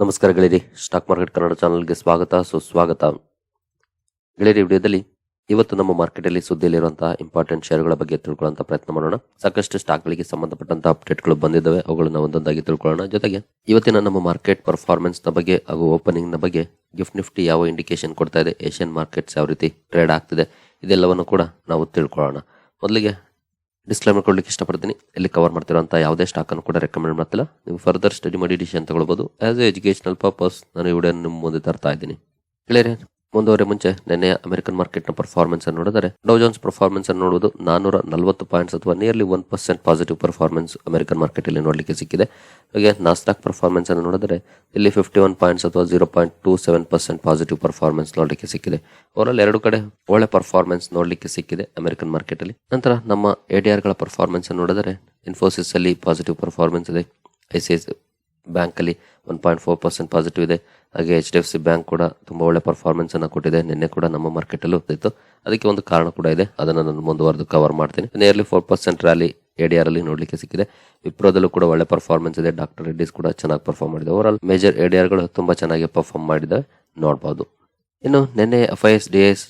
ನಮಸ್ಕಾರ ಗೆಳೆಯರಿ stock market Kannada ಚಾನಲ್ಗೆ ಸ್ವಾಗತ. ಸುಸ್ವಾಗತ. ಗೆಳೆಯರಿ ವಿಡಿಯೋದಲ್ಲಿ ಇವತ್ತು ನಮ್ಮ ಮಾರ್ಕೆಟಲ್ಲಿ ಸುದ್ದಿಯಲ್ಲಿರುವಂತಹ ಇಂಪಾರ್ಟೆಂಟ್ ಶೇರ್ಗಳ ಬಗ್ಗೆ ತಿಳ್ಕೊಳ್ಳುವಂತ ಪ್ರಯತ್ನ ಮಾಡೋಣ. ಸಾಕಷ್ಟು ಸ್ಟಾಕ್ಗಳಿಗೆ ಸಂಬಂಧಪಟ್ಟಂತಹ ಅಪ್ಡೇಟ್ಗಳು ಬಂದಿದ್ದಾವೆ. ಅವುಗಳನ್ನ ಒಂದೊಂದಾಗಿ ತಿಳ್ಕೊಳ್ಳೋಣ. ಜೊತೆಗೆ ಇವತ್ತಿನ ನಮ್ಮ ಮಾರ್ಕೆಟ್ ಪರ್ಫಾರ್ಮೆನ್ಸ್ನ ಬಗ್ಗೆ ಹಾಗೂ ಓಪನಿಂಗ್ನ ಬಗ್ಗೆ ಗಿಫ್ಟ್ ನಿಫ್ಟಿ ಯಾವ ಇಂಡಿಕೇಶನ್ ಕೊಡ್ತಾ ಇದೆ ಏಷ್ಯನ್ ಮಾರ್ಕೆಟ್ಸ್ ಯಾವ ರೀತಿ ಟ್ರೇಡ್ ಆಗ್ತಿದೆ, ಇದೆಲ್ಲವನ್ನು ಕೂಡ ನಾವು ತಿಳ್ಕೊಳ್ಳೋಣ. ಮೊದಲಿಗೆ ಡಿಸ್ಕ್ಲೈಮರ್ ಕೊಡ್ಲಿಕ್ಕೆ ಇಷ್ಟಪಡ್ತೀನಿ. ಇಲ್ಲಿ ಕವರ್ ಮಾಡ್ತಿರೋಂಥ ಯಾವುದೇ ಸ್ಟಾಕ್ ಅನ್ನು ಕೂಡ ರೆಕಮೆಂಡ್ ಮಾಡ್ತಿಲ್ಲ. ನೀವು ಫರ್ದರ್ ಸ್ಟಡಿ ಮಾಡಿ ಡಿಸಿಷನ್ ತಗೊಳ್ಬೋದು. ಆಸ್ ಎ ಎಜುಕೇಶನಲ್ ಪರ್ಪಸ್ ನಾನು ಈ ನಿಮ್ಮ ಮುಂದೆ ತರ್ತಾ ಇದ್ದೀನಿ. ಕ್ಲಿಯರ್ ಮುಂದುವರೆ ಮುಂಚೆ ನಿನ್ನೆ ಅಮೆರಿಕನ್ ಮಾರ್ಕೆಟ್ನ ಪರ್ಫಾರ್ಮೆನ್ಸ್ ಅನ್ನು ನೋಡಿದರೆ ಡೌ ಜೋನ್ಸ್ ಪರ್ಫಾರ್ಮೆನ್ಸ್ ಅನ್ನು ನೋಡುವುದು ನಾನೂರ ನಲವತ್ತು ಪಾಯಿಂಟ್ಸ್ ಅಥವಾ nearly one percent positive performance American market ಅಲ್ಲಿ ನೋಡಲಿಕ್ಕೆ ಸಿಕ್ಕಿದೆ. ಹಾಗೆ ನಾಸ್ಟಾಕ್ ಪರ್ಫಾರ್ಮೆನ್ಸ್ ಅನ್ನು ನೋಡಿದರೆ ಇಲ್ಲಿ ಫಿಫ್ಟಿ ಒನ್ ಪಾಯಿಂಟ್ಸ್ ಅಥವಾ zero point two seven percent positive performance ನೋಡಲಿಕ್ಕೆ ಸಿಕ್ಕಿದೆ. ಓವರಾಲ್ ಎರಡು ಕಡೆ ಒಳ್ಳೆ ಪರ್ಫಾರ್ಮೆನ್ಸ್ ನೋಡಲಿಕ್ಕೆ ಸಿಕ್ಕಿದೆ ಅಮೆರಿಕನ್ ಮಾರ್ಕೆಟ್ ಅಲ್ಲಿ. ನಂತರ ನಮ್ಮ ಎಡಿಆರ್ಗಳ ಪರ್ಫಾರ್ಮೆನ್ಸ್ ಅನ್ನು ನೋಡಿದರೆ ಇನ್ಫೋಸಿಸ್ ಅಲ್ಲಿ ಪಾಸಿಟಿವ್ ಪರ್ಫಾರ್ಮೆನ್ಸ್ ಇದೆ. ಐ ಸಿ ಐ ಬ್ಯಾಂಕ್ ಅಲ್ಲಿ one point four percent positive ಇದೆ. ಹಾಗೆ H D F C bank ಕೂಡ ತುಂಬಾ ಒಳ್ಳೆ ಪರ್ಫಾರ್ಮೆನ್ಸ್ ಅನ್ನು ಕೊಟ್ಟಿದೆ. ನಿನ್ನೆ ಕೂಡ ನಮ್ಮ ಮಾರ್ಕೆಟ್ ಅಲ್ಲೂ ಇತ್ತು ಅದಕ್ಕೆ ಒಂದು ಕಾರಣ ಕೂಡ ಇದೆ. ಅದನ್ನು ನಾನು ಮುಂದುವರೆದು ಕವರ್ ಮಾಡ್ತೀನಿ. Nearly four percent rally ADR ಅಲ್ಲಿ ನೋಡ್ಲಿಕ್ಕೆ ಸಿಕ್ಕಿದೆ. ವಿಪ್ರೋದಲ್ಲೂ ಕೂಡ ಒಳ್ಳೆ ಪರ್ಫಾರ್ಮೆನ್ಸ್ ಇದೆ. ಡಾಕ್ಟರ್ ರೆಡ್ಡಿಸ್ ಕೂಡ ಚೆನ್ನಾಗಿ ಪರ್ಫಾರ್ಮ್ ಮಾಡಿದೆ. ಓವರ್ ಮೇಜರ್ ಎಡಿಆರ್ಗಳು ತುಂಬಾ ಚೆನ್ನಾಗಿ ಪರ್ಫಾರ್ಮ್ ಮಾಡಿದೆ. ನೋಡಬಹುದು ಇನ್ನು ನಿನ್ನೆ F I S D S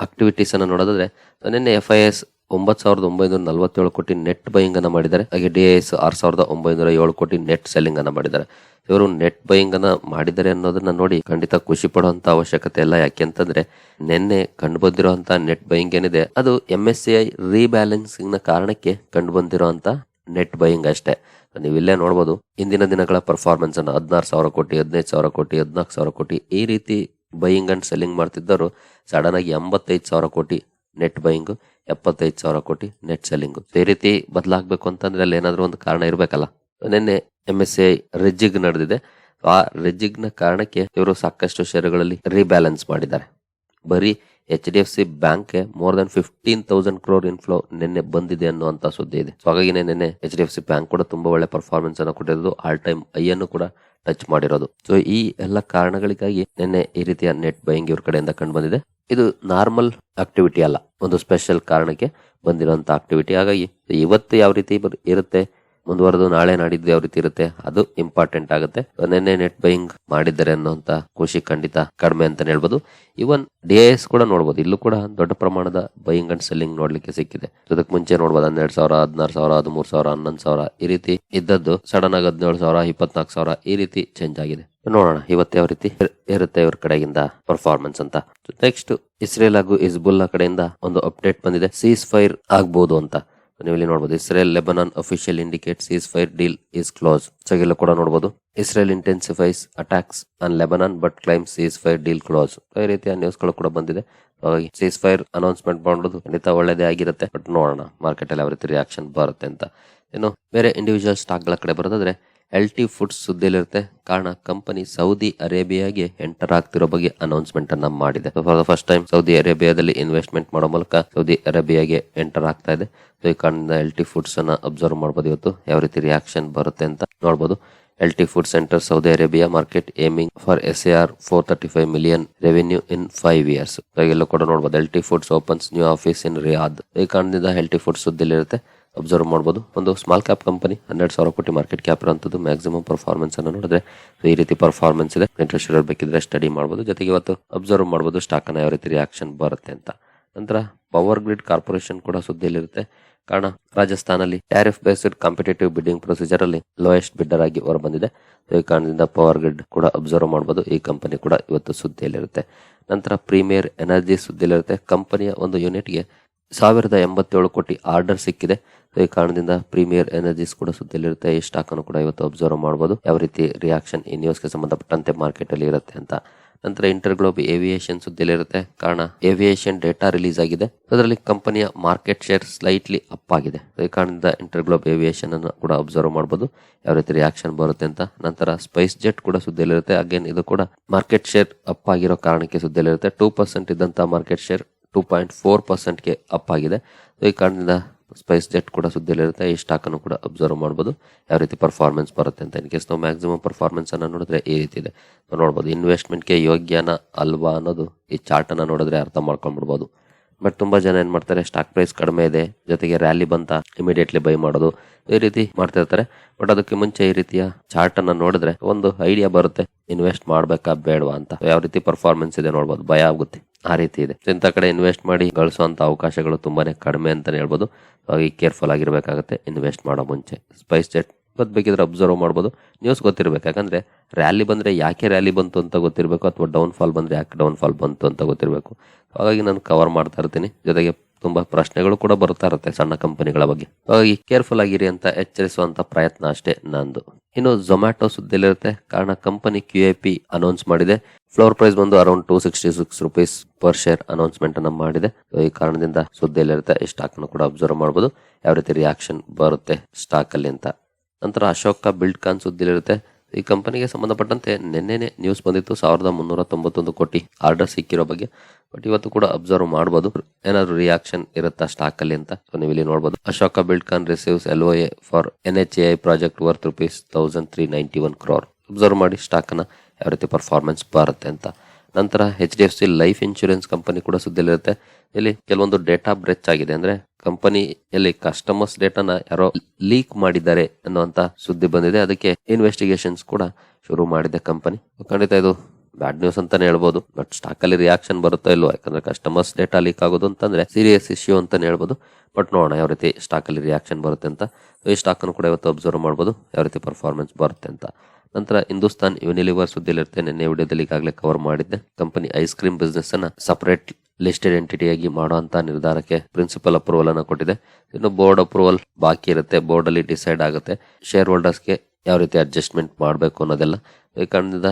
activities ಅನ್ನು ನೋಡೋದಾದ್ರೆ ನಿನ್ನೆ ಎಫ್ ಐ ಎಸ್ ಒಂಬತ್ತು ಸಾವಿರದ ಒಂಬೈನೂರ ನಲವತ್ತೇಳು ಕೋಟಿ ನೆಟ್ ಬೈಯಿಂಗ್ ಅನ್ನು ಮಾಡಿದ್ದಾರೆ. ಹಾಗೆ ಡಿ ಎಸ್ ಆರ್ ಸಾವಿರದ ಒಂಬೈನೂರ ಏಳು ಕೋಟಿ ನೆಟ್ ಸೆಲ್ಲಿಂಗ್ ಅನ್ನು ಮಾಡಿದ್ದಾರೆ. ಇವರು ನೆಟ್ ಬೈಯಿಂಗ್ ಅನ್ನ ಮಾಡಿದ್ದಾರೆ ಅನ್ನೋದನ್ನ ನೋಡಿ ಖಂಡಿತ ಖುಷಿ ಪಡುವಂತ ಅವಶ್ಯಕತೆ ಇಲ್ಲ ಯಾಕೆಂತಂದ್ರೆ ನಿನ್ನೆ ಕಂಡು ಬಂದಿರುವಂತ ನೆಟ್ ಬೈಯಿಂಗ್ ಏನಿದೆ, ಅದು ಎಂ ಎಸ್ ಸಿ ಐ ರೀಬ್ಯಾಲೆನ್ಸಿಂಗ್ನ ಕಾರಣಕ್ಕೆ ಕಂಡು ಬಂದಿರುವಂತ ನೆಟ್ ಬೈಯಿಂಗ್ ಅಷ್ಟೇ. ನೀವು ಇಲ್ಲೇ ನೋಡಬಹುದು ಇಂದಿನ ದಿನಗಳ ಪರ್ಫಾರ್ಮೆನ್ಸ್ ಅನ್ನು ಹದಿನಾರು ಸಾವಿರ ಕೋಟಿ, ಹದಿನೈದು ಸಾವಿರ ಕೋಟಿ, ಹದಿನಾಲ್ಕು ಸಾವಿರ ಕೋಟಿ ಈ ರೀತಿ ಬೈಯಿಂಗ್ ಅಂಡ್ ಸೆಲ್ಲಿಂಗ್ ಮಾಡ್ತಿದ್ದವರು ಸಡನ್ ಆಗಿ ಎಂಬತ್ತೈದು ಸಾವಿರ ಕೋಟಿ ನೆಟ್ ಬೈಯಿಂಗ್, ಎಪ್ಪತ್ತೈದು ಸಾವಿರ ಕೋಟಿ ನೆಟ್ ಸೆಲ್ಲಿಂಗು. ಈ ರೀತಿ ಬದಲಾಗಬೇಕು ಅಂತಂದ್ರೆ ಅಲ್ಲಿ ಏನಾದರೂ ಒಂದು ಕಾರಣ ಇರಬೇಕಲ್ಲ. ನಿನ್ನೆ ಎಂ ಎಸ್ ಐ ರೆಜ್ಜಿಗ್ ನಡೆದಿದೆ. ಆ ರೆಜಿಗ್ನ ಕಾರಣಕ್ಕೆ ಇವರು ಸಾಕಷ್ಟು ಷೇರುಗಳಲ್ಲಿ ರೀಬ್ಯಾಲೆನ್ಸ್ ಮಾಡಿದ್ದಾರೆ. ಬರೀ H D F C bank more than fifteen thousand crore inflow ನಿನ್ನೆ ಬಂದಿದೆ ಅನ್ನುವಂತ ಸುದ್ದಿ ಇದೆ. ಸೊ ಹಾಗಾಗಿ ನಿನ್ನೆ H D F C bank ಕೂಡ ತುಂಬಾ ಒಳ್ಳೆ ಪರ್ಫಾರ್ಮೆನ್ಸ್ ಅನ್ನು ಕೊಟ್ಟಿರೋದು ಆಲ್ ಟೈಮ್ ಐ ಅನ್ನು ಕೂಡ ಟಚ್ ಮಾಡಿರೋದು. ಸೊ ಈ ಎಲ್ಲ ಕಾರಣಗಳಿಗಾಗಿ ನಿನ್ನೆ ಈ ರೀತಿಯ ನೆಟ್ ಬೈಯಿಂಗ್ ಇವ್ರ ಕಡೆಯಿಂದ ಕಂಡು ಬಂದಿದೆ. ಇದು ನಾರ್ಮಲ್ ಆಕ್ಟಿವಿಟಿ ಅಲ್ಲ. ಒಂದು ಸ್ಪೆಷಲ್ ಕಾರಣಕ್ಕೆ ಬಂದಿರುವಂತ ಆಕ್ಟಿವಿಟಿ. ಹಾಗಾಗಿ ಇವತ್ತು ಯಾವ ರೀತಿ ಇರುತ್ತೆ ಮುಂದುವರೆದು ನಾಳೆ ನಾಡಿದ್ದು ಯಾವ ರೀತಿ ಇರುತ್ತೆ, ಅದು ಇಂಪಾರ್ಟೆಂಟ್ ಆಗುತ್ತೆ. ನಿನ್ನೆ ನೆಟ್ ಬೈಯಿಂಗ್ ಮಾಡಿದ್ದಾರೆ ಅನ್ನೋಂತ ಖುಷಿ ಖಂಡಿತ ಕಡಿಮೆ ಅಂತ ಹೇಳ್ಬೋದು. ಇವನ್ ಡಿ ಎಸ್ ಕೂಡ ನೋಡಬಹುದು ಇಲ್ಲೂ ಕೂಡ ದೊಡ್ಡ ಪ್ರಮಾಣದ ಬೈಯಿಂಗ್ ಅಂಡ್ ಸೆಲ್ಲಿಂಗ್ ನೋಡ್ಲಿಕ್ಕೆ ಸಿಕ್ಕಿದೆ. ಅದಕ್ಕೆ ಮುಂಚೆ ನೋಡಬಹುದು ಹನ್ನೆರಡು ಸಾವಿರ, ಹದಿನಾರು ಸಾವಿರ, ಹದಿಮೂರು ಸಾವಿರ, ಹನ್ನೊಂದು ಸಾವಿರ ಈ ರೀತಿ ಇದ್ದದ್ದು ಸಡನ್ ಆಗಿ ಹದಿನೇಳು ಸಾವಿರ, ಇಪ್ಪತ್ನಾಲ್ಕು ಸಾವಿರ ಈ ರೀತಿ ಚೇಂಜ್ ಆಗಿದೆ. ನೋಡೋಣ ಇವತ್ತು ಯಾವ ರೀತಿ ಇರುತ್ತೆ ಇವ್ರ ಕಡೆಯಿಂದ ಪರ್ಫಾರ್ಮೆನ್ಸ್ ಅಂತ. ನೆಕ್ಸ್ಟ್ ಇಸ್ರೇಲ್ ಹಾಗೂ ಇಸ್ಬುಲ್ಲಾ ಕಡೆಯಿಂದ ಒಂದು ಅಪ್ಡೇಟ್ ಬಂದಿದೆ. ಸೀಸ್ ಫೈರ್ ಆಗ್ಬಹುದು ಅಂತ. ನೀವು ಇಲ್ಲಿ ನೋಡಬಹುದು Israel Lebanon official indicate ceasefire deal is close so ಕೂಡ ನೋಡಬಹುದು Israel intensifies attacks on Lebanon but claim ceasefire deal close ಈ ರೀತಿಯ ನ್ಯೂಸ್ಗಳು ಕೂಡ ಬಂದಿದೆ. ಹಾಗಾಗಿ ಸೀಸ್ ಫೈರ್ ಅನೌನ್ಸ್ಮೆಂಟ್ ಮಾಡೋದು ಖಂಡಿತ ಒಳ್ಳೇದೇ ಆಗಿರುತ್ತೆ ಬಟ್ ನೋಡೋಣ ಮಾರ್ಕೆಟ್ ಅಲ್ಲಿ ಯಾವ ರೀತಿ ರಿಯಾಕ್ಷನ್ ಬರುತ್ತೆ ಅಂತ. ಇನ್ನು, ಬೇರೆ ಇಂಡಿವಿಜುವಲ್ ಸ್ಟಾಕ್ಗಳ ಕಡೆ ಬರೋದಾದ್ರೆ ಎಲ್ ಟಿ ಫುಡ್ಸ್ ಸುದ್ದಿಯಲ್ಲಿರುತ್ತೆ. ಕಾರಣ ಕಂಪನಿ ಸೌದಿ ಅರೇಬಿಯಾಗೆ ಎಂಟರ್ ಆಗ್ತಿರೋ ಬಗ್ಗೆ ಅನೌನ್ಸ್ಮೆಂಟ್ ಅನ್ನ ಮಾಡಿದೆ. For the first time Saudi ಅರೇಬಿಯಾದಲ್ಲಿ ಇನ್ವೆಸ್ಟ್ಮೆಂಟ್ ಮಾಡೋ ಮೂಲಕ ಸೌದಿ ಅರೇಬಿಯಾಗೆ ಎಂಟರ್ ಆಗ್ತಾ ಇದೆ. ಸೊ ಈ ಕಾರಣದಿಂದ ಎಲ್ ಟಿ ಫುಡ್ಸ್ ಅನ್ನ ಅಬ್ಸರ್ವ್ ಮಾಡಬಹುದು ಇವತ್ತು. ಯಾವ ರೀತಿ ರಿಯಾಕ್ಷನ್ ಬರುತ್ತೆ ಅಂತ ನೋಡಬಹುದು L T food center Saudi Arabia market aiming for S A R four thirty five million revenue in five years ಎಲ್ಲ ಕೂಡ ನೋಡಬಹುದು L T foods opens new office in Riyadh ಈ ಕಾರಣದಿಂದ ಎಲ್ ಟಿ ಫುಡ್ಸ್ ಸುದ್ದಿಲಿರುತ್ತೆ observe ಮಾಡ್ಬೋದು. ಒಂದು small cap company ಹನ್ನೆರಡು ಸಾವಿರ ಕೋಟಿ ಮಾರ್ಕೆಟ್ ಕ್ಯಾಪ್ ಇರುವಂಥದ್ದು ಮ್ಯಾಕ್ಸಿಮಮ್ ಪರ್ಫಾರ್ಮೆನ್ಸ್ ಅನ್ನು ನೋಡಿದ್ರೆ ಈ ರೀತಿ ಪರ್ಫಾರ್ಮೆನ್ಸ್ ಇದೆ. ಇಂಟ್ರೆಸ್ಟ್ ಇರೋ ಬೇಕಿದ್ರೆ ಸ್ಟಡಿ ಮಾಡ್ಬೋದು. ಜೊತೆಗೆ ಇವತ್ತು ಅಬ್ಸರ್ವ್ ಮಾಡ್ಬೋದು ಸ್ಟಾಕ್ ಅನ್ನ ಯಾವ ರೀತಿ ರಿಯಾಕ್ಷನ್ ಬರುತ್ತೆ ಅಂತ. ನಂತರ ಪವರ್ ಗ್ರಿಡ್ ಕಾರ್ಪೊರೇಷನ್ ಕೂಡ ಸುದ್ದಿಯಲ್ಲಿರುತ್ತೆ. ಕಾರಣ ರಾಜಸ್ಥಾನಲ್ಲಿ tariff based competitive bidding procedure ಅಲ್ಲಿ ಲೋಯೆಸ್ಟ್ ಬಿಡ್ಡರ್ ಆಗಿ ಹೊರ ಬಂದಿದೆ ಈ ಕಾರಣದಿಂದ ಪವರ್ ಗ್ರಿಡ್ ಕೂಡ ಅಬ್ಸರ್ವ್ ಮಾಡಬಹುದು ಈ ಕಂಪನಿ ಕೂಡ ಇವತ್ತು ಸುದ್ದಿಯಲ್ಲಿರುತ್ತೆ. ನಂತರ ಪ್ರೀಮಿಯರ್ ಎನರ್ಜಿ ಸುದ್ದಿಯಲ್ಲಿರುತ್ತೆ. ಕಂಪನಿಯ ಒಂದು ಯೂನಿಟ್ಗೆ ಸಾವಿರದ ಎಂಬತ್ತೇಳು ಕೋಟಿ ಆರ್ಡರ್ ಸಿಕ್ಕಿದೆ. ಈ ಕಾರಣದಿಂದ ಪ್ರೀಮಿಯರ್ ಎನರ್ಜೀಸ್ ಕೂಡ ಸುದ್ದಿಯಲ್ಲಿರುತ್ತೆ. ಈ ಸ್ಟಾಕ್ ಅನ್ನು ಕೂಡ ಇವತ್ತು ಅಬ್ಸರ್ವ್ ಮಾಡಬಹುದು ಯಾವ ರೀತಿ ರಿಯಾಕ್ಷನ್ ಈ ನ್ಯೂಸ್ಗೆ ಸಂಬಂಧಪಟ್ಟಂತೆ ಮಾರ್ಕೆಟ್ ಅಲ್ಲಿ ಇರುತ್ತೆ ಅಂತ. ನಂತರ ಇಂಟರ್ ಗ್ಲೋಬ್ ಏವಿಯೇಷನ್ ಸುದ್ದಿಯಲ್ಲಿರುತ್ತೆ. ಕಾರಣ, ಏವಿಯೇಷನ್ ಡೇಟಾ ರಿಲೀಸ್ ಆಗಿದೆ. ಅದರಲ್ಲಿ ಕಂಪನಿಯ ಮಾರ್ಕೆಟ್ ಶೇರ್ ಸ್ಲೈಟ್ಲಿ ಅಪ್ ಆಗಿದೆ. ಈ ಕಾರಣದಿಂದ ಇಂಟರ್ ಗ್ಲೋಬ್ ಏವಿಯೇಷನ್ ಅನ್ನು ಕೂಡ ಅಬ್ಸರ್ವ್ ಮಾಡಬಹುದು ಯಾವ ರೀತಿ ರಿಯಾಕ್ಷನ್ ಬರುತ್ತೆ ಅಂತ. ನಂತರ ಸ್ಪೈಸ್ ಜೆಟ್ ಕೂಡ ಸುದ್ದಿಯಲ್ಲಿರುತ್ತೆ. ಅಗೇನ್ ಇದು ಕೂಡ ಮಾರ್ಕೆಟ್ ಶೇರ್ ಅಪ್ ಆಗಿರೋ ಕಾರಣಕ್ಕೆ ಸುದ್ದಿಯಲ್ಲಿರುತ್ತೆ. ಟೂ ಪರ್ಸೆಂಟ್ ಇದ್ದಂತ market share two point four ಪರ್ಸೆಂಟ್ಗೆ up ಆಗಿದೆ. ಸೊ ಈ ಕಾರಣದಿಂದ ಸ್ಪೈಸ್ ಜೆಟ್ ಕೂಡ ಸುದ್ದಿಯಲ್ಲಿರುತ್ತೆ. ಈ ಸ್ಟಾಕ್ ಅನ್ನು ಕೂಡ ಅಬ್ಸರ್ವ್ ಮಾಡಬಹುದು ಯಾವ ರೀತಿ ಪರ್ಫಾರ್ಮೆನ್ಸ್ ಬರುತ್ತೆ ಅಂತ ಇನ್ ಕೇಸ್ ನಾವು ಮ್ಯಾಕ್ಸಿಮಮ್ ಪರ್ಫಾರ್ಮೆನ್ಸ್ ಅನ್ನ ನೋಡಿದ್ರೆ ಈ ರೀತಿ ಇದೆ. ನೋಡ್ಬೋದು. ಇನ್ವೆಸ್ಟ್ಮೆಂಟ್ಗೆ ಯೋಗ್ಯನ ಅಲ್ವಾ ಅನ್ನೋದು ಈ ಚಾರ್ಟ್ ಅನ್ನ ನೋಡಿದ್ರೆ ಅರ್ಥ ಮಾಡ್ಕೊಂಡ್ಬಿಡ್ಬೋದು. ಬಟ್ ತುಂಬಾ ಜನ ಏನ್ ಮಾಡ್ತಾರೆ? ಸ್ಟಾಕ್ ಪ್ರೈಸ್ ಕಡಿಮೆ ಇದೆ. ಜೊತೆಗೆ ರ್ಯಾಲಿ ಬಂತ ಇಮಿಡಿಯೇಟ್ಲಿ ಬೈ ಮಾಡೋದು. ಈ ರೀತಿ ಮಾಡ್ತಿರ್ತಾರೆ ಬಟ್ ಅದಕ್ಕೆ ಮುಂಚೆ ಈ ರೀತಿಯ ಚಾರ್ಟ್ ಅನ್ನ ನೋಡಿದ್ರೆ ಒಂದು ಐಡಿಯಾ ಬರುತ್ತೆ. ಇನ್ವೆಸ್ಟ್ ಮಾಡಬೇಕಾ ಬೇಡವಾ ಅಂತ. ಯಾವ ರೀತಿ ಪರ್ಫಾರ್ಮೆನ್ಸ್ ಇದೆ ನೋಡ್ಬೋದು. ಭಯ ಆಗುತ್ತೆ. ಆ ರೀತಿ ಇದೆ. ಇಂಥ ಕಡೆ ಇನ್ವೆಸ್ಟ್ ಮಾಡಿ ಗಳಿಸುವಂತ ಅವಕಾಶಗಳು ತುಂಬಾನೇ ಕಡಿಮೆ ಅಂತ ಹೇಳ್ಬೋದು. ಹಾಗಾಗಿ ಕೇರ್ಫುಲ್ ಆಗಿರ್ಬೇಕಾಗುತ್ತೆ. ಇನ್ವೆಸ್ಟ್ ಮಾಡೋ ಮುಂಚೆ. ಸ್ಪೈಸ್ ಜೆಟ್ ಬದ್ ಬೇಕಿದ್ರೆ ಅಬ್ಸರ್ವ್ ಮಾಡ್ಬೋದು. ನ್ಯೂಸ್ ಗೊತ್ತಿರಬೇಕು. ಯಾಕಂದ್ರೆ ರ್ಯಾಲಿ ಬಂದ್ರೆ ಯಾಕೆ ರ್ಯಾಲಿ ಬಂತು ಅಂತ ಗೊತ್ತಿರಬೇಕು ಅಥವಾ ಡೌನ್ ಫಾಲ್ ಬಂದ್ರೆ ಯಾಕೆ ಡೌನ್ ಫಾಲ್ ಬಂತು ಅಂತ ಗೊತ್ತಿರಬೇಕು. ಹಾಗಾಗಿ ನಾನು ಕವರ್ ಮಾಡ್ತಾ ಇರ್ತೀನಿ. ಜೊತೆಗೆ ತುಂಬಾ ಪ್ರಶ್ನೆಗಳು ಕೂಡ ಬರ್ತಾ ಇರುತ್ತೆ ಸಣ್ಣ ಕಂಪನಿಗಳ ಬಗ್ಗೆ. ಹಾಗಾಗಿ ಕೇರ್ಫುಲ್ ಆಗಿರಿ ಅಂತ ಎಚ್ಚರಿಸುವಂತ ಪ್ರಯತ್ನ ಅಷ್ಟೇ ನಂದು. ಇನ್ನು ಝೊಮ್ಯಾಟೊ ಸುದ್ದಿಲಿರುತ್ತೆ ಕಾರಣ company Q I P announce ಮಾಡಿದೆ. ಫ್ಲೋರ್ ಪ್ರೈಸ್ ಬಂದು around two sixty six rupees per share announcement ಅನ್ನ ಮಾಡಿದೆ. ಈ ಕಾರಣದಿಂದ ಸುದ್ದಿಯಲ್ಲಿರುತ್ತೆ, ಈ ಸ್ಟಾಕ್ ಕೂಡ ಅಬ್ಸರ್ವ್ ಮಾಡಬಹುದು ಯಾವ ರೀತಿ ರಿಯಾಕ್ಷನ್ ಬರುತ್ತೆ ಸ್ಟಾಕ್ ಅಲ್ಲಿ ಅಂತ. ನಂತರ ಅಶೋಕ ಬಿಲ್ಡ್ ಕಾನ್ ಸುದ್ದಿಲಿರುತ್ತೆ ಈ ಕಂಪನಿಗೆ ಸಂಬಂಧಪಟ್ಟಂತೆ ನಿನ್ನೆನೆ ನ್ಯೂಸ್ ಬಂದಿತ್ತು, ಸಾವಿರದ ಮುನ್ನೂರ ತೊಂಬತ್ತೊಂದು ಕೋಟಿ ಆರ್ಡರ್ ಸಿಕ್ಕಿರೋ ಬಗ್ಗೆ. ಬಟ್ ಇವತ್ತು ಕೂಡ ಅಬ್ಸರ್ವ್ ಮಾಡಬಹುದು ಏನಾದ್ರು ರಿಯಾಕ್ಷನ್ ಇರುತ್ತಾ ಸ್ಟಾಕ್ ಅಲ್ಲಿ ಅಂತ? ಸೊ ನೀವು ಇಲ್ಲಿ ನೋಡಬಹುದು Ashoka Buildcon receives L A for N H A project worth rupees thousand three ninety one crore observe ಮಾಡಿ ಸ್ಟಾಕ್ ಅನ್ನ ಯಾವ ರೀತಿ ಪರ್ಫಾರ್ಮೆನ್ಸ್ ಬರುತ್ತೆ ಅಂತ. ನಂತರ H D F C life insurance company ಕೂಡ ಸುದ್ದಿಯಲ್ಲಿರುತ್ತೆ. ಇಲ್ಲಿ ಕೆಲವೊಂದು ಡೇಟಾ ಬ್ರೆಚ್ ಆಗಿದೆ. ಅಂದ್ರೆ ಕಂಪನಿಯಲ್ಲಿ ಕಸ್ಟಮರ್ಸ್ ಡೇಟಾನ ಯಾರೋ ಲೀಕ್ ಮಾಡಿದ್ದಾರೆ ಅನ್ನುವಂತ ಸುದ್ದಿ ಬಂದಿದೆ. ಅದಕ್ಕೆ ಇನ್ವೆಸ್ಟಿಗೇಷನ್ಸ್ ಕೂಡ ಶುರು ಮಾಡಿದೆ ಕಂಪನಿ ಖಂಡಿತ ಇದು ಬ್ಯಾಡ್ ನ್ಯೂಸ್ ಅಂತಾನೆ ಹೇಳ್ಬೋದು ಬಟ್ ಸ್ಟಾಕ್ ಅಲ್ಲಿ ರಿಯಾಕ್ಷನ್ ಬರುತ್ತೋ ಇಲ್ವೋ, ಯಾಕಂದ್ರೆ ಕಸ್ಟಮರ್ಸ್ ಡೇಟಾ ಲೀಕ್ ಆಗೋದು ಅಂತಂದ್ರೆ ಸೀರಿಯಸ್ ಇಶ್ಯೂ ಅಂತಾನೆ ಹೇಳ್ಬೋದು. ಬಟ್ ನೋಡೋಣ ಯಾವ ರೀತಿ ಸ್ಟಾಕ್ ಅಲ್ಲಿ ರಿಯಾಕ್ಷನ್ ಬರುತ್ತೆ ಅಂತ. ಈ ಸ್ಟಾಕ್ ಅನ್ನು ಕೂಡ ಇವತ್ತು ಅಬ್ಸರ್ವ್ ಮಾಡ್ಬೋದು, ಯಾವ ರೀತಿ ಪರ್ಫಾರ್ಮೆನ್ಸ್ ಬರುತ್ತೆ ಅಂತ. ನಂತರ ಹಿಂದೂಸ್ತಾನ್ ಯೂನಿಲಿವರ್ ಸುದ್ದಿಲಿರುತ್ತೆ ನಿನ್ನೆ ವಿಡಿಯೋದಲ್ಲಿ ಈಗಾಗಲೇ ಕವರ್ ಮಾಡಿದ್ದೆ. ಕಂಪನಿ ಐಸ್ ಕ್ರೀಮ್ ಬಿಸ್ನೆಸ್ ಅನ್ನ ಸಪರೇಟ್ ಲಿಸ್ಟೆಡ್ ಎಂಟಿಟಿಯಾಗಿ ಅಂತ ನಿರ್ಧಾರಕ್ಕೆ ಪ್ರಿನ್ಸಿಪಲ್ ಅಪ್ರೂವಲ್ ಅನ್ನ ಕೊಟ್ಟಿದೆ. ಇನ್ನು ಬೋರ್ಡ್ ಅಪ್ರೂವಲ್ ಬಾಕಿ ಇರುತ್ತೆ ಬೋರ್ಡ್ ಅಲ್ಲಿ ಡಿಸೈಡ್ ಆಗುತ್ತೆ. ಶೇರ್ ಹೋಲ್ಡರ್ಸ್ಗೆ ಯಾವ ರೀತಿ ಅಡ್ಜಸ್ಟ್ಮೆಂಟ್ ಮಾಡಬೇಕು ಅನ್ನೋದೆಲ್ಲ ಈ ಕಾರಣದಿಂದ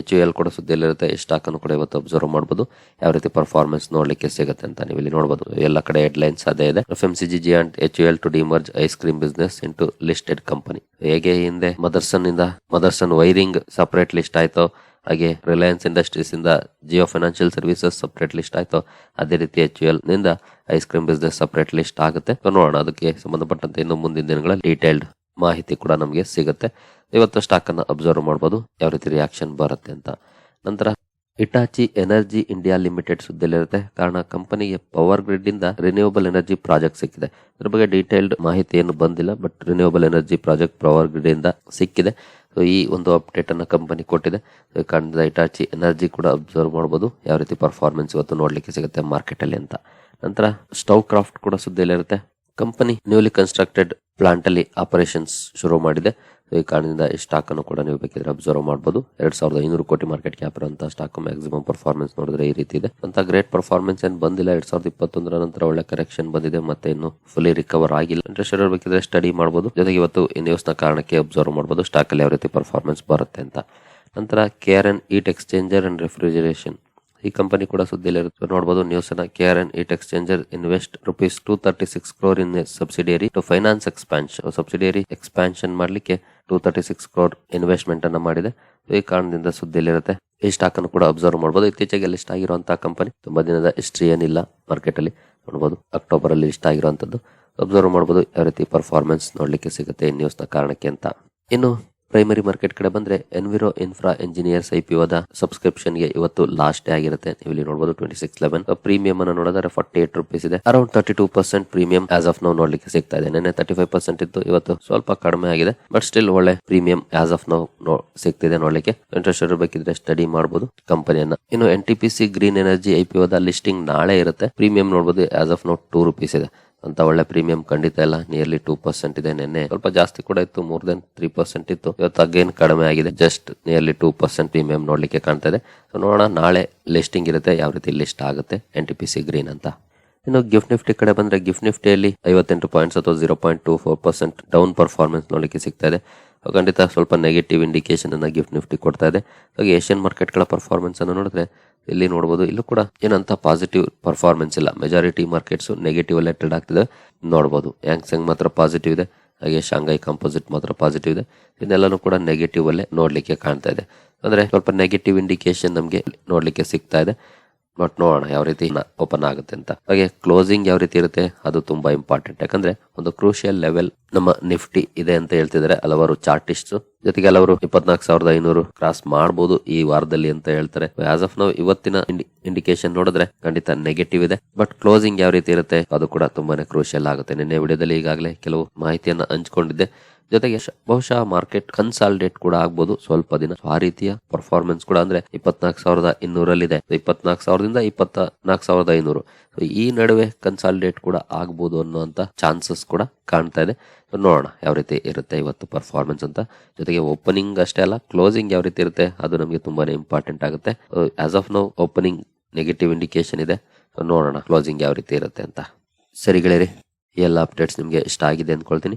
ಎಚ್ ಎಲ್ ಕೂಡ ಸುದ್ದಿಯಲ್ಲಿರುತ್ತೆ ಈ ಸ್ಟಾಕ್ ಅನ್ನು ಕೂಡ ಇವತ್ತು ಅಬ್ಸರ್ವ್ ಮಾಡಬಹುದು ಯಾವ ರೀತಿ ಪರ್ಫಾರ್ಮೆನ್ಸ್ ನೋಡ್ಲಿಕ್ಕೆ ಸಿಗುತ್ತೆ ಅಂತ ನೀವು ಇಲ್ಲಿ ನೋಡಬಹುದು ಎಲ್ಲ ಕಡೆ ಹೆಡ್ಲೈನ್ಸ್ ಅದೇ ಇದೆ. F M C G and H L to demerge ice cream business into listed company ಹೇಗೆ ಹಿಂದೆ ಮದರ್ಸನ್ ಇಂದ ಮದರ್ಸನ್ ವೈರಿಂಗ್ ಸಪರೇಟ್ ಲಿಸ್ಟ್ ಆಯ್ತು, ಹಾಗೆ ರಿಲಯನ್ಸ್ ಇಂಡಸ್ಟ್ರೀಸ್ ಇಂದ Jio financial services separate list ಆಯ್ತು, ಅದೇ ರೀತಿ H U ಎಲ್ನಿಂದ ice cream business separate list ಆಗುತ್ತೆ. ನೋಡೋಣ, ಅದಕ್ಕೆ ಸಂಬಂಧಪಟ್ಟಂತೆ ಇನ್ನು ಮುಂದಿನ ದಿನಗಳಲ್ಲಿ ಡೀಟೇಲ್ಡ್ ಮಾಹಿತಿ ಕೂಡ ನಮಗೆ ಸಿಗುತ್ತೆ. ಇವತ್ತು ಸ್ಟಾಕ್ ಅನ್ನು ಅಬ್ಸರ್ವ್ ಮಾಡಬಹುದು ಯಾವ ರೀತಿ ರಿಯಾಕ್ಷನ್ ಬರುತ್ತೆ ಅಂತ. ನಂತರ ಇಟಾಚಿ ಎನರ್ಜಿ ಇಂಡಿಯಾ ಲಿಮಿಟೆಡ್ ಸುದ್ದಿಯಲ್ಲಿರುತ್ತೆ. ಕಾರಣ ಕಂಪನಿಗೆ ಪವರ್ ಗ್ರಿಡ್ ಇಂದ ರಿನ್ಯೂವಬಲ್ ಎನರ್ಜಿ ಪ್ರಾಜೆಕ್ಟ್ ಸಿಕ್ಕಿದೆ. ಅದ್ರ ಬಗ್ಗೆ ಡೀಟೇಲ್ಡ್ ಮಾಹಿತಿ ಏನು ಬಂದಿಲ್ಲ but renewable energy project Power Grid ಇಂದ ಸಿಕ್ಕಿದೆ. ಸೊ ಈ ಒಂದು ಅಪ್ಡೇಟ್ ಅನ್ನು ಕಂಪನಿ ಕೊಟ್ಟಿದೆ. ಕಾರಣದಿಂದ ಇಟಾಚಿ ಎನರ್ಜಿ ಕೂಡ ಅಬ್ಸರ್ವ್ ಮಾಡಬಹುದು ಯಾವ ರೀತಿ ಪರ್ಫಾರ್ಮೆನ್ಸ್ ಇವತ್ತು ನೋಡ್ಲಿಕ್ಕೆ ಸಿಗುತ್ತೆ ಮಾರ್ಕೆಟ್ ಅಲ್ಲಿ ಅಂತ. ನಂತರ ಸ್ಟೌ ಕ್ರಾಫ್ಟ್ ಕೂಡ ಸುದ್ದಿಯಲ್ಲಿರುತ್ತೆ. ಕಂಪನಿ ನ್ಯೂಲಿ ಕನ್ಸ್ಟ್ರಕ್ಟೆಡ್ ಪ್ಲಾಂಟ್ ಅಲ್ಲಿ ಆಪರೇಷನ್ಸ್ ಶುರು ಮಾಡಿದೆ. ಈ ಕಾರಣದಿಂದ ಈ ಸ್ಟಾಕ್ ಅನ್ನು ಕೂಡ ನೀವು ಬೇಕಿದ್ರೆ ಅಬ್ಸರ್ವ್ ಮಾಡಬಹುದು ಎರಡ್ ಸಾವಿರದ ಐನೂರು ಕೋಟಿ ಮಾರ್ಕೆಟ್ ಕ್ಯಾಪ್ ಇರುವಂತ ಸ್ಟಾಕ್ ಮ್ಯಾಕ್ಸಿಮಮ್ ಪರ್ಫಾರ್ಮೆನ್ಸ್ ನೋಡಿದ್ರೆ ಈ ರೀತಿ ಇದೆ. ಅಂತ ಗ್ರೇಟ್ ಪರ್ಫಾರ್ಮೆನ್ಸ್ ಏನ್ ಬಂದಿಲ್ಲ. ಎರಡ್ ಸಾವಿರದ ಇಪ್ಪತ್ತೊಂದರ ನಂತರ ಒಳ್ಳೆ ಕರೆಕ್ಷನ್ ಬಂದಿದೆ. ಮತ್ತೆ ಇನ್ನು ಫುಲಿ ರಿಕವರ್ ಆಗಿಲ್ಲ. ಇಂಟ್ರೆಸ್ಟ್ ಬೇಕಿದ್ರೆ ಸ್ಟಡಿ ಮಾಡಬಹುದು ಜೊತೆಗೆ ಇವತ್ತು ಈ ನ್ಯೂಸ್ನ ಕಾರಣಕ್ಕೆ ಅಬ್ಸರ್ವ್ ಮಾಡಬಹುದು ಸ್ಟಾಕ್ ಅಲ್ಲಿ ಯಾವ ರೀತಿ ಪರ್ಫಾರ್ಮೆನ್ಸ್ ಬರುತ್ತೆ ಅಂತ. ನಂತರ K and heat exchanger and refrigeration ಈ ಕಂಪನಿ ಕೂಡ ಸುದ್ದಿಯಲ್ಲಿರುತ್ತೆ. ನೋಡಬಹುದು ನ್ಯೂಸ್ ಅನ್ನ K R N heat exchanger invest rupees two thirty six crore in subsidiary to finance expansion subsidiary expansion ಮಾಡ್ಲಿಕ್ಕೆ two thirty six crore investment ಅನ್ನ ಮಾಡಿದೆ. ಈ ಕಾರಣದಿಂದ ಸುದ್ದಿಯಲ್ಲಿರುತ್ತೆ. ಈ ಸ್ಟಾಕ್ ಅನ್ನು ಕೂಡ ಅಬ್ಸರ್ವ್ ಮಾಡಬಹುದು ಇತ್ತೀಚೆಗೆ ಲಿಸ್ಟ್ ಆಗಿರುವಂತಹ ಕಂಪನಿ ತುಂಬಾ ದಿನದ ಹಿಸ್ಟ್ರಿ ಏನಿಲ್ಲ ಮಾರ್ಕೆಟ್ ಅಲ್ಲಿ. ನೋಡಬಹುದು ಅಕ್ಟೋಬರ್ ಅಲ್ಲಿ ಲಿಸ್ಟ್ ಆಗಿರುವಂತದ್ದು. ಅಬ್ಸರ್ವ್ ಮಾಡಬಹುದು ಯಾವ ರೀತಿ ಪರ್ಫಾರ್ಮೆನ್ಸ್ ನೋಡ್ಲಿಕ್ಕೆ ಸಿಗುತ್ತೆ ನ್ಯೂಸ್ನ ಕಾರಣಕ್ಕೆ ಅಂತ. ಇನ್ನು ಪ್ರೈಮರಿ ಮಾರ್ಕೆಟ್ ಕಡೆ ಬಂದ್ರೆ ಎನ್ವಿರೋ ಇನ್ಫ್ರಾ ಇಂಜಿನಿಯರ್ಸ್ ಐ ಪಿ ಓದ ಸಬ್ಸ್ಕ್ರಿಪ್ಷನ್ಗೆ ಇವತ್ತು ಲಾಸ್ಟ್ ಡೇ ಆಗಿರುತ್ತೆ. ನೀವು ಇಲ್ಲಿ ನೋಡಬಹುದು ಟ್ವೆಂಟಿ ಸಿಕ್ಸ್ ಲೆವೆನ್ ಪ್ರೀಮಿಯಂ ಅನ್ನು ನೋಡಿದ್ರೆ ಫಾರ್ಟಿ ಏಟ್ ರುಪೀಸ್ ಇದೆ. Around thirty two percent premium as of now ನೋಡ್ಲಿಕ್ಕೆ ಸಿಗ್ತಾ ಇದೆ. ನೆನ್ನೆ ತರ್ಟಿ ಫೈವ್ ಪರ್ಸೆಂಟ್ ಇತ್ತು, ಇವತ್ತು ಸ್ವಲ್ಪ ಕಡಿಮೆ ಆಗಿದೆ. ಬಟ್ ಸ್ಟಿಲ್ ಒಳ್ಳೆ ಪ್ರೀಮಿಯಂ ಆಸ್ ಆಫ್ ನೌ ಸಿಗ್ತಿದೆ ನೋಡ್ಲಿಕ್ಕೆ. ಇಂಟ್ರೆಸ್ಟ್ ಇರಬೇಕಿದ್ರೆ ಸ್ಟಡಿ ಮಾಡಬಹುದು ಕಂಪನಿಯನ್ನ ಇನ್ನು N T P C green energy I P ಓದ ಲಿಸ್ಟಿಂಗ್ ನಾಳೆ ಇರುತ್ತೆ. ಪ್ರೀಮಿಯಂ ನೋಡಬಹುದು as of now two rupees ಇದೆ. ಅಂತ ಒಳ್ಳೆ ಪ್ರೀಮಿಯಂ ಖಂಡಿತ ಇಲ್ಲ. ನಿಯರ್ಲಿ ಟೂ ಪರ್ಸೆಂಟ್ ಇದೆ ನಿನ್ನೆ. ಸ್ವಲ್ಪ ಜಾಸ್ತಿ ಕೂಡ ಇತ್ತು ಮೋರ್ ದೆನ್ ತ್ರೀ ಪರ್ಸೆಂಟ್ ಇತ್ತು. ಇವತ್ತು ಅಗೇನ್ ಕಡಿಮೆ ಆಗಿದೆ. Just nearly two percent premium ನೋಡ್ಲಿಕ್ಕೆ ಕಾಣ್ತಾ ಇದೆ. ಸೊ ನೋಡೋಣ, ನಾಳೆ ಲಿಸ್ಟಿಂಗ್ ಇರುತ್ತೆ, ಯಾವ ರೀತಿ ಲಿಸ್ಟ್ ಆಗುತ್ತೆ N T P C green ಅಂತ. ಇನ್ನು ಗಿಫ್ಟ್ ನಿಫ್ಟಿ ಕಡೆ ಬಂದ್ರೆ ಗಿಫ್ಟ್ ನಿಫ್ಟಿಯಲ್ಲಿ ಐವತ್ತೆಂಟು ಪಾಯಿಂಟ್ಸ್ ಅಥವಾ zero point two four percent down performance ನೋಡ್ಲಿಕ್ಕೆ ಸಿಗ್ತಾ ಇದೆ. ಖಂಡಿತ ಸ್ವಲ್ಪ ನೆಗೆಟಿವ್ ಇಂಡಿಕೇಶನ್ ಅನ್ನ ಗಿಫ್ಟ್ ನಿಫ್ಟಿ ಕೊಡ್ತಾ ಇದೆ. ಹಾಗೆ ಏಷ್ಯನ್ ಮಾರ್ಕೆಟ್ಗಳ ಪರ್ಫಾರ್ಮೆನ್ಸ್ ಅನ್ನು ನೋಡಿದ್ರೆ ಇಲ್ಲಿ ನೋಡಬಹುದು ಇಲ್ಲೂ ಕೂಡ ಏನಂತ ಪಾಸಿಟಿವ್ ಪರ್ಫಾರ್ಮೆನ್ಸ್ ಇಲ್ಲ. ಮೆಜಾರಿಟಿ ಮಾರ್ಕೆಟ್ಸ್ ನೆಗೆಟಿವ್ ಅಲ್ಲೇ ಟ್ರೇಡ್ ಆಗ್ತಿದೆ. ನೋಡಬಹುದು ಯಾಂಗ್ಸಂಗ್ ಮಾತ್ರ ಪಾಸಿಟಿವ್ ಇದೆ. ಹಾಗೆ ಶಾಂಘೈ ಕಂಪೋಸಿಟ್ ಮಾತ್ರ ಪಾಸಿಟಿವ್ ಇದೆ. ಇದೆಲ್ಲನೂ ಕೂಡ ನೆಗೆಟಿವ್ ಅಲ್ಲೇ ನೋಡ್ಲಿಕ್ಕೆ ಕಾಣ್ತಾ ಇದೆ. ಅಂದ್ರೆ ಸ್ವಲ್ಪ ನೆಗೆಟಿವ್ ಇಂಡಿಕೇಶನ್ ನಮಗೆ ನೋಡ್ಲಿಕ್ಕೆ ಸಿಗ್ತಾ ಇದೆ. ಬಟ್ ನೋಡೋಣ, ಯಾವ ರೀತಿ ಓಪನ್ ಆಗುತ್ತೆ ಅಂತ. ಹಾಗೆ ಕ್ಲೋಸಿಂಗ್ ಯಾವ ರೀತಿ ಇರುತ್ತೆ, ಅದು ತುಂಬಾ ಇಂಪಾರ್ಟೆಂಟ್ ಯಾಕಂದ್ರೆ ಒಂದು ಕ್ರೂಷಿಯಲ್ ಲೆವೆಲ್ ನಮ್ಮ ನಿಫ್ಟಿ ಇದೆ ಅಂತ ಹೇಳ್ತಿದ್ದಾರೆ ಹಲವಾರು ಚಾರ್ಟಿಸ್ಟ್ ಜೊತೆಗೆ ಹಲವರು ಇಪ್ಪತ್ನಾಲ್ಕು ಸಾವಿರದ ಐನೂರು ಕ್ರಾಸ್ ಮಾಡಬಹುದು ಈ ವಾರದಲ್ಲಿ ಅಂತ ಹೇಳ್ತಾರೆ. ಆಸ್ ಆಫ್ ನಾವು ಇವತ್ತಿನ ಇಂಡಿಕೇಶನ್ ನೋಡಿದ್ರೆ ಖಂಡಿತ ನೆಗೆಟಿವ್ ಇದೆ. ಬಟ್ ಕ್ಲೋಸಿಂಗ್ ಯಾವ ರೀತಿ ಇರುತ್ತೆ, ಅದು ಕೂಡ ತುಂಬಾನೇ ಕ್ರೂಷಿಯಲ್ ಆಗುತ್ತೆ. ನಿನ್ನೆ ವಿಡಿಯೋದಲ್ಲಿ ಈಗಾಗಲೇ ಕೆಲವು ಮಾಹಿತಿಯನ್ನ ಹಂಚ್ಕೊಂಡಿದ್ದೆ. ಜೊತೆಗೆ ಬಹುಶಃ ಮಾರ್ಕೆಟ್ ಕನ್ಸಾಲ್ಡೇಟ್ ಕೂಡ ಆಗ್ಬೋದು. ಸ್ವಲ್ಪ ದಿನ ಆ ರೀತಿಯ ಪರ್ಫಾರ್ಮೆನ್ಸ್ ಕೂಡ ಅಂದ್ರೆ ಇಪ್ಪತ್ನಾಲ್ಕು ಸಾವಿರದ ಇನ್ನೂರಲ್ಲಿದೆ. ಇಪ್ಪತ್ನಾಲ್ಕು ಸಾವಿರದಿಂದ ಇಪ್ಪತ್ತ ನಾಲ್ಕು ಸಾವಿರದ ಐನೂರು. ಈ ನಡುವೆ ಕನ್ಸಾಲ್ಡೇಟ್ ಕೂಡ ಆಗ್ಬೋದು ಅನ್ನುವಂತ ಚಾನ್ಸಸ್ ಕೂಡ ಕಾಣ್ತಾ ಇದೆ. ನೋಡೋಣ ಯಾವ ರೀತಿ ಇರುತ್ತೆ ಇವತ್ತು ಪರ್ಫಾರ್ಮೆನ್ಸ್ ಅಂತ. ಜೊತೆಗೆ ಓಪನಿಂಗ್ ಅಷ್ಟೇ ಅಲ್ಲ ಕ್ಲೋಸಿಂಗ್ ಯಾವ ರೀತಿ ಇರುತ್ತೆ ಅದು ನಮಗೆ ತುಂಬಾನೇ ಇಂಪಾರ್ಟೆಂಟ್ ಆಗುತ್ತೆ. As of now opening negative indication ಇದೆ. ನೋಡೋಣ ಕ್ಲೋಸಿಂಗ್ ಯಾವ ರೀತಿ ಇರುತ್ತೆ ಅಂತ. ಸರಿ ಗೆಳೆಯರಿ ಎಲ್ಲ ಅಪ್ಡೇಟ್ಸ್ ನಿಮಗೆ ಇಷ್ಟ ಆಗಿದೆ ಅಂದ್ಕೊಳ್ತೀನಿ.